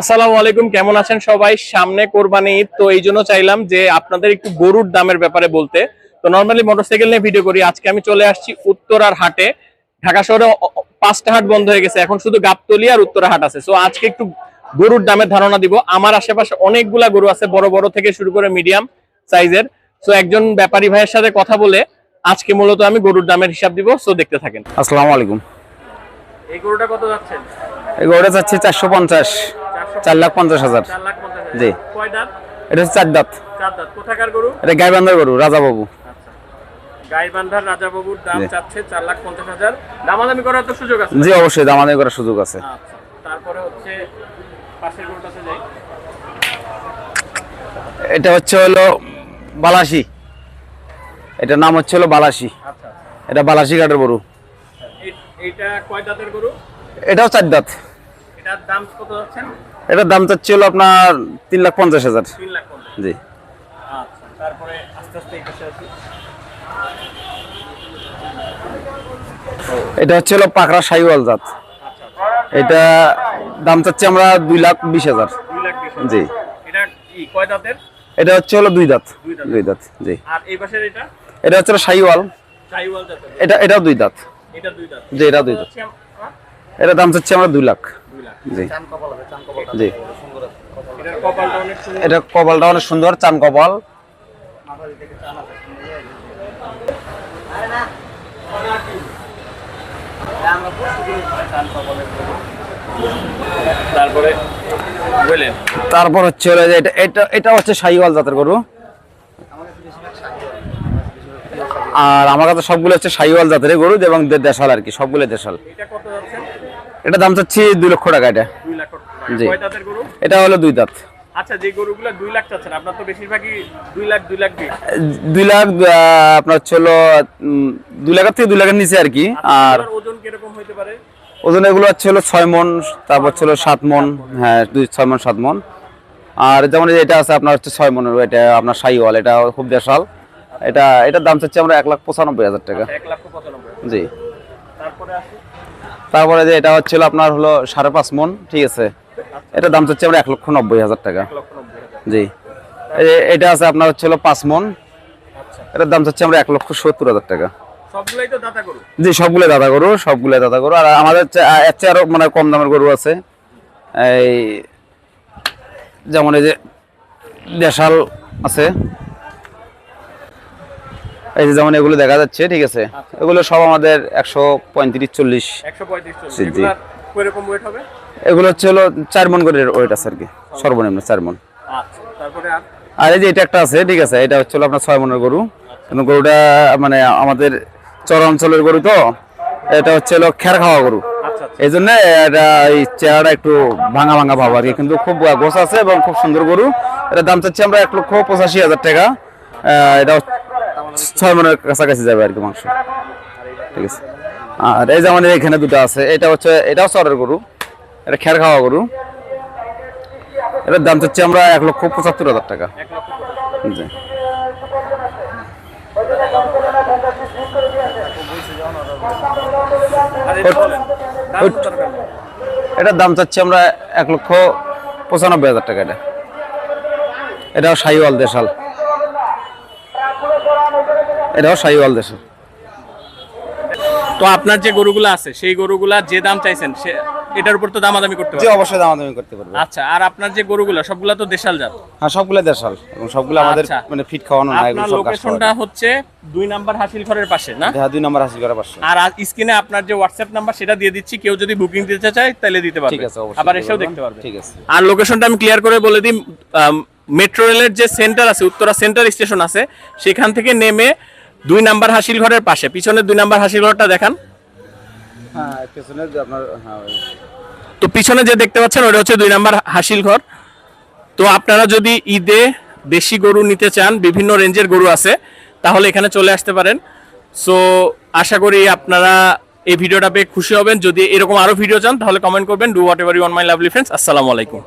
আসসালামু আলাইকুম কেমন আছেন সবাই? সামনে কোরবানি ঈদ তো এই জন্য চাইলাম যে আপনাদের একটু গরুর দামের ব্যাপারে বলতে। তো নর্মালি মোটরসাইকেল নিয়ে ভিডিও করি। আজকে আমি চলে আসছি উত্তরার হাটে। ঢাকা শহরে পাঁচটা হাট বন্ধ হয়ে গেছে। এখন শুধু গাবতলি আর উত্তরা হাট আছে। সো আজকে একটু গরুর দামের ধারণা দিব। আমার আশেপাশে অনেকগুলা গরু আছে বড় বড় থেকে শুরু করে মিডিয়াম সাইজের সো একজন ব্যাপারী ভাইয়ের সাথে কথা বলে আজকে মূলত আমি গরুর দামের হিসাব দিব। সো দেখতে থাকেন। আসসালামু আলাইকুম। এই গরুটা কত যাচ্ছেন এই গরুটা চাচ্ছি চারশো পঞ্চাশ। চার লাখ পঞ্চাশ হাজার। জি। এটা হচ্ছে চার দাঁত। কোথাকার গরু? এটা গাইবান্ধার গরু রাজাবাবু। গাইবান্ধার রাজাবাবুর দাম চাচ্ছে চার লাখ পঞ্চাশ হাজার। দামাদামি করার তো সুযোগ আছে জি অবশ্যই দামাদামি করার সুযোগ আছে। আচ্ছা। তারপরে হচ্ছে পাশের গরুটাতে যাই এটা হচ্ছে হলো বালাসি। এটার নাম হচ্ছে হলো বালাসি। আচ্ছা। এটা বালাসি ঘাটের গরু। এই- কয় দাঁতের গরু? এটাও চার দাঁত। এটার দাম কত যাচ্ছেন এটার দাম চাচ্ছে হলো আপনার তিন লাখ পঞ্চাশ হাজার। জি। আচ্ছা এটা হচ্ছে হলো পাকড়া সাইওয়াল জাত। এটা দাম চাচ্ছি আমরা দুই লাখ বিশ হাজার। জি। এটা হচ্ছে হলো দুই দাঁত। দুই দাঁত। জি। এটা? হচ্ছে সাইওয়াল। এটা এটাও দুই দাঁত। এটা দুই দাঁত। জি এটা দুই দাঁত? এটা দাম চাচ্ছি আমরা দুই লাখ। জি। জি। এটার কপালটা অনেক সুন্দর। এটা কপালটা অনেক সুন্দর চান কপাল। তারপরে তারপর হচ্ছে এটা এটা এটা হচ্ছে শাহিওয়াল জাতের গরু। আর আমার কাছে সবগুলো হচ্ছে শাহিওয়াল জাতের গরু এবং দেশাল আর কি সবগুলো দেশাল। এটা দাম চাচ্ছি দুই লক্ষ টাকা এটা। জি। এটা হলো দুই দাঁত। আচ্ছা যে গরুগুলো দুই লাখ চাচ্ছেন আপনার তো বেশিরভাগই লাখ লাখ লাখ থেকে লাখের নিচে আর কি আর এগুলোর ওজন কীরকম হইতে পারে? ওজন এগুলো হচ্ছে হলো ছয় মন তারপর মন হ্যাঁ আর যেমন এটা আছে আপনার হচ্ছে ছয় মনের এটা আপনার সাইওয়াল এটা খুব দেশাল। এটা এটার দাম চাচ্ছি আমরা এক লাখ পঁচানব্বই হাজার টাকা। পঁচানব্বই জি। তারপরে যে এটা হচ্ছিল আপনার হলো সাড়ে পাঁচ মন ঠিক আছে। এটার দাম চাচ্ছি আমরা এক লক্ষ নব্বই হাজার টাকা। জি। এই এটা আছে আপনার হচ্ছে হলো পাঁচ মন। আচ্ছা। এটার দাম চাচ্ছি আমরা এক লক্ষ সত্তর হাজার টাকা। জি সবগুলো দাদা গরু সবগুলো দাদা গরু। আর আমাদের এর চেয়ে আরও মানে কম দামের গরু আছে। এই যেমন এই যে দেশাল আছে। এই যে যেমন এগুলো দেখা যাচ্ছে ঠিক আছে? এগুলো সব আমাদের একশো পঁয়ত্রিশ চল্লিশ। এগুলো হচ্ছে হলো চার মন করে ওয়েট আছে আর কি সর্বনিম্ন চার মন। আচ্ছা আর? এই যে এটা একটা আছে ঠিক আছে এটা হচ্ছে হলো আপনার ছয় মনের গরু। কিন্তু গরুটা মানে আমাদের চর অঞ্চলের গরু তো এটা হচ্ছে হলো খের খাওয়া গরু। আচ্ছা আচ্ছা। এই জন্য এটা এই চেহারাটা একটু ভাঙা ভাঙা ভাব আর কি কিন্তু খুব গোছ আছে এবং খুব সুন্দর গরু। এটার দাম চাচ্ছি আমরা এক লক্ষ পঁচাশি হাজার টাকা। আহ, এটা ছয় মনের কাছাকাছি যাবে আর কি মাংস। ঠিক আছে। আর এই যেমন এখানে দুটো আছে, এটা হচ্ছে, এটাও চরের গরু, এটা খের খাওয়া গরু। এটার দাম চাচ্ছি আমরা এক লক্ষ পঁচাত্তর হাজার টাকা। এটার দাম চাচ্ছি আমরা এক লক্ষ পঁচানব্বই হাজার টাকা এটা। এটাও সাইওয়াল দেশাল। এটাও সাইওয়াল দেশাল তো আপনার যে গরুগুলো আছে সেই গরুগুলা যে দাম চাইছেন সে এটার উপর তো দামাদামি করতে জি পারবেন অবশ্যই দামাদামি করতে পারবে। আচ্ছা আর আপনার যে গরুগুলা সবগুলা তো দেশাল জাত? হ্যাঁ সবগুলো দেশাল এবং সবগুলো আমাদের আচ্ছা। মানে ফিট খাওয়ানো না এগুলো আপনার সব কাজ লোকেশনটা হচ্ছে দুই নাম্বার হাসিল ঘরের পাশে না? হ্যাঁ দুই নম্বর হাসিল করা পাঁচশো আর স্ক্রিনে আপনার যে হোয়াটসঅ্যাপ নাম্বার সেটা দিয়ে দিচ্ছি। কেউ যদি বুকিং দিতে চায় তাহলে দিতে পারবে। ঠিক আছে অবশ্যই আবার এসেও দেখতে পারবে। ঠিক আছে। আর লোকেশনটা আমি ক্লিয়ার করে বলে দিই মেট্রো রেলের যে সেন্টার আছে উত্তরা সেন্টার স্টেশন আছে সেখান থেকে নেমে দুই নাম্বার হাসিল ঘরের পাশে। পিছনে দুই নাম্বার হাসিল ঘরটা দেখান। হ্যাঁ পেছনে যে আপনার হ্যাঁ ওই- তো পিছনে যে দেখতে পাচ্ছেন ওটা হচ্ছে দুই নাম্বার হাসিল ঘর। তো আপনারা যদি ঈদে দেশি গরু নিতে চান বিভিন্ন রেঞ্জের গরু আছে তাহলে এখানে চলে আসতে পারেন। সো আশা করি আপনারা এই ভিডিওটা পেয়ে খুশি হবেন। যদি এরকম আরও ভিডিও চান তাহলে কমেন্ট করবেন। Do whatever you on my lovely friends আসসালামু আলাইকুম।